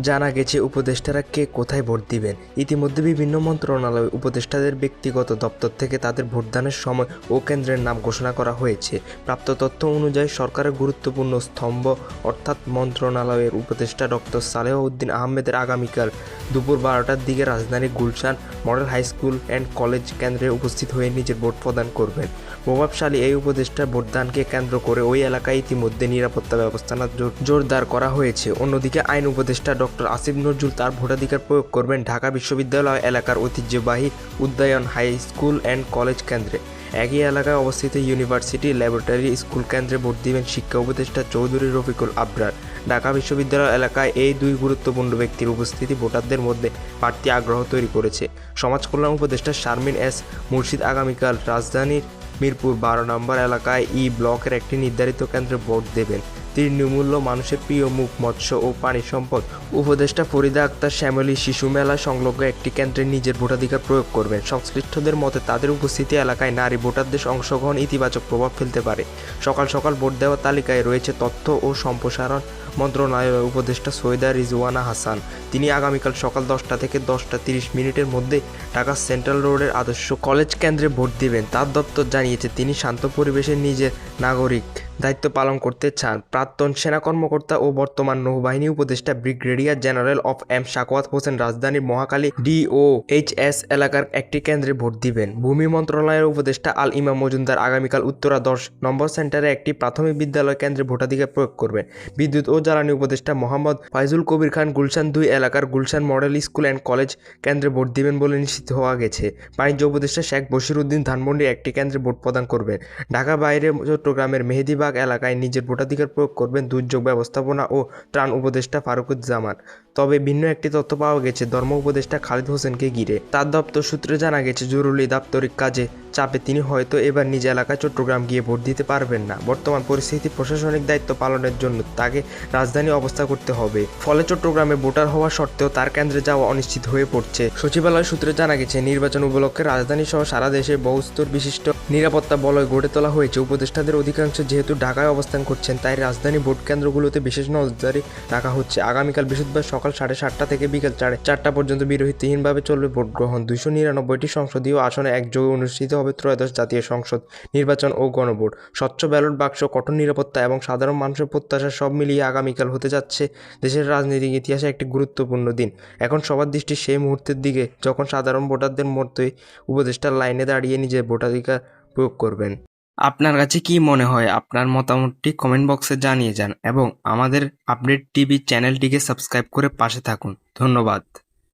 জানা গেছে উপদেষ্টারা কে কোথায় ভোট দিবেন। ইতিমধ্যে বিভিন্ন মন্ত্রণালয় উপদেষ্টাদের ব্যক্তিগত দপ্তর থেকে তাদের ভোটদানের সময় ও কেন্দ্রের নাম ঘোষণা করা হয়েছে। প্রাপ্ত তথ্য অনুযায়ী সরকারের গুরুত্বপূর্ণ স্তম্ভ, অর্থাৎ মন্ত্রণালয়ের উপদেষ্টা ডক্টর সালেহ উদ্দিন আহমেদের আগামীকাল দুপুর বারোটার দিকে রাজধানীর Gulshan model high school and college কেন্দ্রে উপস্থিত হয়ে নিজের ভোট প্রদান করবেন। প্রভাবশালী এই উপদেষ্টার ভোটদানকে কেন্দ্র করে ওই এলাকায় ইতিমধ্যে নিরাপত্তা ব্যবস্থা জোর- জোরদার করা হয়েছে। অন্যদিকে আইন উপদেষ্টা ডক্টর আসিফ নজরুল তার ভোটাধিকার প্রয়োগ করবেন ঢাকা বিশ্ববিদ্যালয় এলাকার ঐতিহ্যবাহী Udayan high school and college কেন্দ্রে। একই এলাকায় অবস্থিত ইউনিভার্সিটি ল্যাবরেটরি স্কুল কেন্দ্রে ভোট দিবেন শিক্ষা উপদেষ্টা চৌধুরী রফিকুল আবরার। ঢাকা বিশ্ববিদ্যালয় এলাকায় এই দুই গুরুত্বপূর্ণ ব্যক্তির উপস্থিতি ভোটারদের মধ্যে বাড়তি আগ্রহ তৈরি করেছে। সমাজ কল্যাণ উপদেষ্টা শারমিন এস মুর্শিদ আগামীকাল রাজধানীর মিরপুর বারো নম্বর এলাকায় ই ব্লকের একটি নির্ধারিত কেন্দ্রে ভোট দেবেন। তৃণমূল্য মানুষের প্রিয় মুখ, মৎস্য ও পানি সম্পদ। উপদেষ্টা ফরিদা আক্তার শ্যামলী শিশু মেলা সংলগ্ন একটি কেন্দ্রে নিজের ভোটাধিকার প্রয়োগ করবেন। সংশ্লিষ্টদের মতে তাদের উপস্থিতি এলাকায় নারী ভোটারদের অংশগ্রহণ ইতিবাচক প্রভাব ফেলতে পারে। সকাল সকাল ভোট দেওয়ার তালিকায় রয়েছে তথ্য ও সম্প্রসারণ মন্ত্রণালয়ের উপদেষ্টা সৈয়দা রিজওয়ানা হাসান। তিনি আগামীকাল সকাল দশটা থেকে দশটা তিরিশ মিনিটের মধ্যে ঢাকা সেন্ট্রাল রোডের আদর্শ কলেজ কেন্দ্রে ভোট দিবেন। তার দপ্তর জানিয়েছে, তিনি শান্ত পরিবেশে নিজের নাগরিক। দায়িত্ব পালন করতে চান। প্রাক্তন সেনা কর্মকর্তা ও বর্তমান নৌবাহিনী উপদেষ্টা ব্রিগেডিয়ার জেনারেল অফ এম শাকওয়াত হোসেন রাজধানীর মহাকালী ডিও এইচ এস এলাকার একটি কেন্দ্রে ভোট দিবেন। ভূমি মন্ত্রণালয়ের উপদেষ্টা আল ইমাম মজুমদার আগামীকাল উত্তরা দশ নম্বর সেন্টারে একটি প্রাথমিক বিদ্যালয় কেন্দ্রে ভোটাধিকার প্রয়োগ করবেন। বিদ্যুৎ ও জ্বালানি উপদেষ্টা মোহাম্মদ ফাইজুল কবির খান গুলশান দুই এলাকার Gulshan model school and college কেন্দ্রে ভোট দিবেন বলে নিশ্চিত হওয়া গেছে। বাণিজ্য উপদেষ্টা শেখ বশির উদ্দিন ধানমন্ডি একটি কেন্দ্রে ভোট প্রদান করবেন। ঢাকা বাইরে চট্টগ্রামের মেহেদিবাগ এলাকায় নিজের ভোটাধিকার প্রয়োগ করবেন দুর্যোগ ব্যবস্থাপনা ও ত্রাণ উপদেষ্টা ফারুকুজ্জামান। তবে ভিন্ন একটি তথ্য পাওয়া গেছে, ধর্ম উপদেষ্টা খালিদ হোসেনকে ঘিরে। তার দপ্তর সূত্রে জানা গেছে, জরুরি দাপ্তরিক কাজে চাপে তিনি হয়তো এবার নিজ এলাকায় চট্টগ্রাম গিয়ে ভোট দিতে পারবেন না। বর্তমান পরিস্থিতি প্রশাসনিক দায়িত্ব পালনের জন্য তাকে রাজধানী অবস্থা করতে হবে। ফলে চট্টগ্রামে ভোটার হওয়া সত্ত্বেও তার কেন্দ্রে যাওয়া অনিশ্চিত হয়ে পড়ছে। সচিবালয় সূত্রে জানা গেছে, নির্বাচন উপলক্ষে রাজধানী সহ সারা দেশে বহুস্তর বিশিষ্ট নিরাপত্তা বলয় গড়ে তোলা হয়েছে। উপদেষ্টাদের অধিকাংশ যেহেতু ঢাকায় অবস্থান করছেন, তাই রাজধানী ভোট কেন্দ্রগুলোতে বিশেষ নজরদারি রাখা হচ্ছে। আগামীকাল বৃহস্পতিবার সকাল সাড়ে সাতটা থেকে বিকেল সাড়ে চারটা পর্যন্ত বিরতিহীনভাবে চলবে ভোট গ্রহণ দুইশো নিরানব্বইটি সংসদীয় আসনে একযোগে অনুষ্ঠিত হবে ত্রয়োদশ জাতীয় সংসদ নির্বাচন ও গণভোট। স্বচ্ছ ব্যালট বাক্স, কঠোর নিরাপত্তা এবং সাধারণ মানুষের প্রত্যাশা সব মিলিয়ে আগামীকাল হতে যাচ্ছে দেশের রাজনৈতিক ইতিহাসে একটি গুরুত্বপূর্ণ দিন। এখন সবার দৃষ্টি সেই মুহূর্তের দিকে যখন সাধারণ ভোটারদের মধ্যে উপদেষ্টার লাইনে দাঁড়িয়ে নিজের ভোটাধিকার প্রয়োগ করবেন। আপনার কাছে কি মনে হয়? আপনার মতামতটি কমেন্ট বক্সে জানিয়ে যান এবং আমাদের আপডেট টিভি চ্যানেলটিকে সাবস্ক্রাইব করে পাশে থাকুন। ধন্যবাদ।